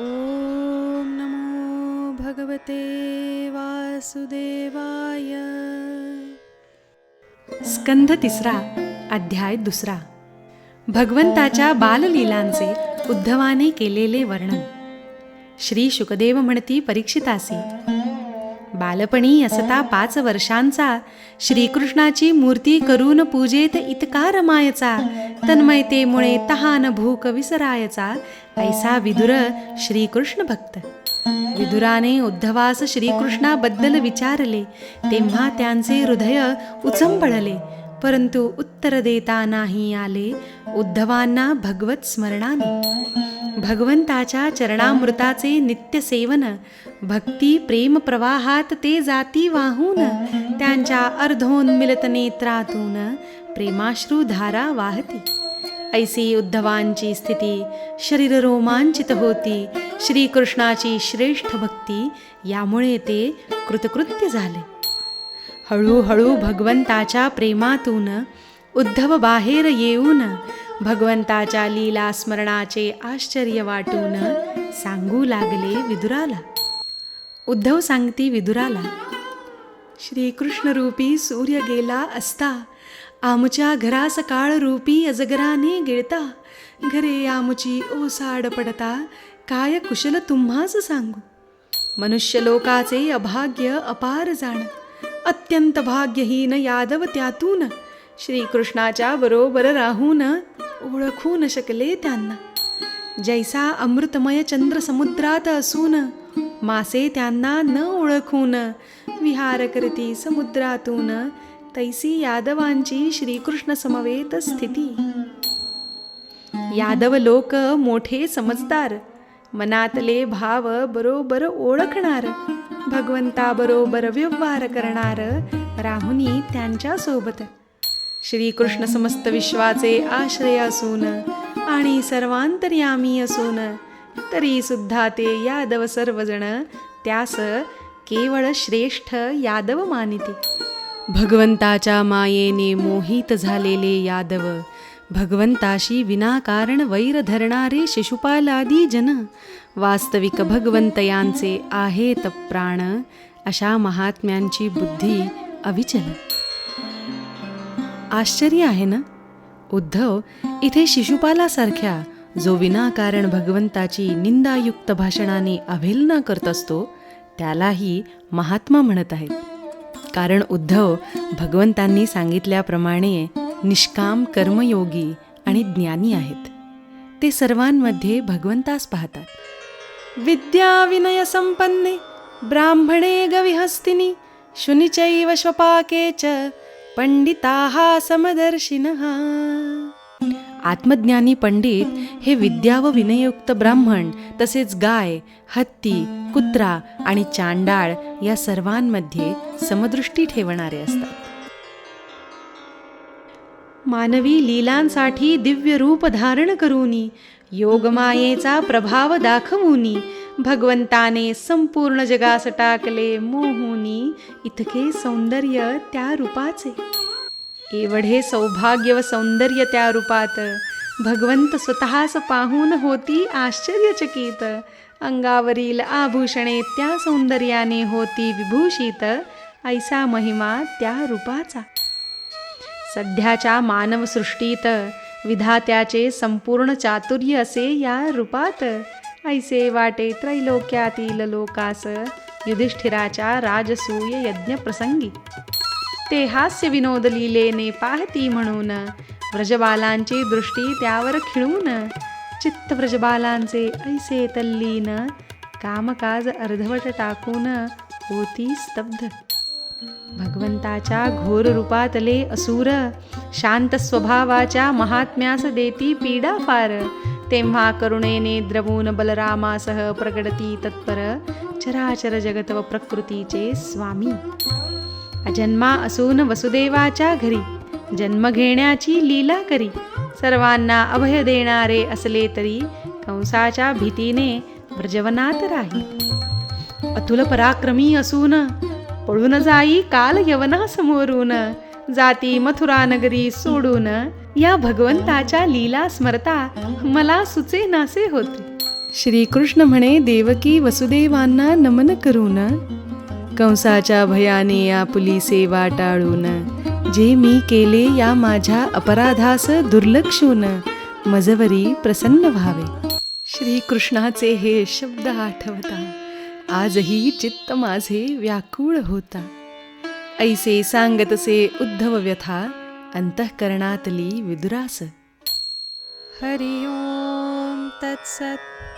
ॐ नमो भगवते वासुदेवाय। स्कंध तिसरा अध्याय दुसरा. भगवंताच्या बाललीलांचे उद्धवाने केलेले वर्णन. श्री शुकदेव म्हणती परीक्षितासी बालपणी असता पाच वर्षांचा. श्रीकृष्णाची मूर्ती करून पूजेत इतका रमायचा. तन्मयतेमुळे तहान भूक विसरायचा. ऐसा विदुर श्रीकृष्ण भक्त. विदुराने उद्धवास श्रीकृष्णाबद्दल विचारले. तेव्हा त्यांचे हृदय उचंबळले. परंतु उत्तर देता नाही आले. उद्धवांना भगवत स्मरणाने. भगवंताच्या चरणामृताचे नित्य सेवन भक्ती प्रेम प्रवाहात ते जाती वाहून त्यांच्या अर्धोन्मिलित नेत्रातून प्रेमाश्रू धारा वाहती. ऐसी उद्धवांची स्थिती शरीर रोमांचित होती श्रीकृष्णाची श्रेष्ठ भक्ती यामुळे ते कृतकृत्य झाले. हळूहळू भगवंताच्या प्रेमातून उद्धव बाहेर येऊन भगवंताच्या लीला स्मरणाचे आश्चर्य वाटून सांगू लागले विदुराला. उद्धव सांगती विदुराला श्रीकृष्ण रूपी सूर्य गेला असता आमच्या घरास सकाळ रूपी अजगराने गिळता. घरे आमची ओसाड पडता काय कुशल तुम्हाच सांगू. मनुष्य लोकाचे अभाग्य अपार जाण. अत्यंत भाग्यहीन यादव त्यातून. श्रीकृष्णाच्या बरोबर राहून ओळखू न शकले त्यांना. जैसा अमृतमय चंद्र समुद्रात असून मासे त्यांना न ओळखून विहार करती समुद्रातून तैसी यादवांची श्रीकृष्ण समवेत स्थिती. यादव लोक मोठे समजदार मनातले भाव बरोबर ओळखणार भगवंताबरोबर व्यवहार करणार राहुनी त्यांच्यासोबत. श्रीकृष्ण समस्त विश्वाचे आश्रय असून आणि सर्वांतर्यामी असून तरी सुद्धा ते यादव सर्वजण त्यास केवळ श्रेष्ठ यादव मानिते. भगवंताच्या मायेने मोहित झालेले यादव भगवंताशी विनाकारण वैर धरणारे शिशुपालादी जन वास्तविक भगवंत यांचे आहेत प्राण अशा महात्म्यांची बुद्धी अविचल. आश्चर्य आहे ना? उद्धव इथे शिशुपालासारख्या जो विनाकारण भगवंताची निंदायुक्त भाषणाने अवहेलना करत असतो त्यालाही महात्मा म्हणत आहेत. कारण उद्धव भगवंतांनी सांगितल्याप्रमाणे निष्काम कर्मयोगी आणि ज्ञानी आहेत. ते सर्वांमध्ये भगवंतास पाहतात. विद्या विनय संपन्ने ब्राह्मणे गविहस्तिनी शुनिचैव श्वपाके च पंडिताः समदर्शिनः। आत्मज्ञानी पंडित हे विद्या व विनयुक्त ब्राह्मण तसेच गाय हत्ती कुत्रा आणि चांडाळ या सर्वांमध्ये समदृष्टी ठेवणारे असतात. मानवी लीलांसाठी दिव्य रूप धारण करूनी योगमायेचा प्रभाव दाखवूनी भगवंताने संपूर्ण जगास टाकले मोहुनी. इतके सौंदर्य त्या रूपाचे. एवढे सौभाग्य व सौंदर्य त्या रूपात. भगवंत स्वतःस पाहून होती आश्चर्यचकित. अंगावरील आभूषणे त्या सौंदर्याने होती विभूषित. ऐसा महिमा त्या रूपाचा. सध्याच्या मानवसृष्टीत विधात्याचे संपूर्ण चातुर्य असे या रूपात. ऐसे वाटे त्रैलोक्यातील लोकास युधिष्ठिराच्या राजसूय यज्ञप्रसंगी ते हास्य विनोद लिलेने पाहती म्हणून व्रजबालांची दृष्टी त्यावर खिळून. चित्त व्रजबालांचे ऐसे तल्लीन कामकाज अर्धवट टाकून होती स्तब्ध. भगवंताच्या घोर रूपातले असुर शांत स्वभावाच्या महात्म्यास देती पीडा फार तेव्हा करुणेने द्रवून बलरामासह प्रगडती तत्पर चराचर जगत व प्रकृतीचे स्वामी. अजन्मा असून वसुदेवाच्या घरी जन्म घेण्याची लीला करी. सर्वांना अभय देणारे असले तरी कंसाच्या भीतीने ब्रजवनात राही. अतुल पराक्रमी असून पळून जाई काल यवना समोरून. जाती मथुरा नगरी सोडून. या भगवंताच्या लीला स्मरता मला सुचे नासे होते. श्रीकृष्ण म्हणे देवकी वसुदेवांना नमन करून. कंसाच्या भयाने आपुली सेवा टाळून. जे मी केले या माझ्या अपराधास दुर्लक्षून. मजवरी प्रसन्न व्हावे. श्रीकृष्णाचे हे शब्द आठवता आजही चित्त माझे व्याकुळ होता. ऐसे सांगतसे उद्धव व्यथा अंतःकरणातली विदुरास. हरि ओम तत्सत्।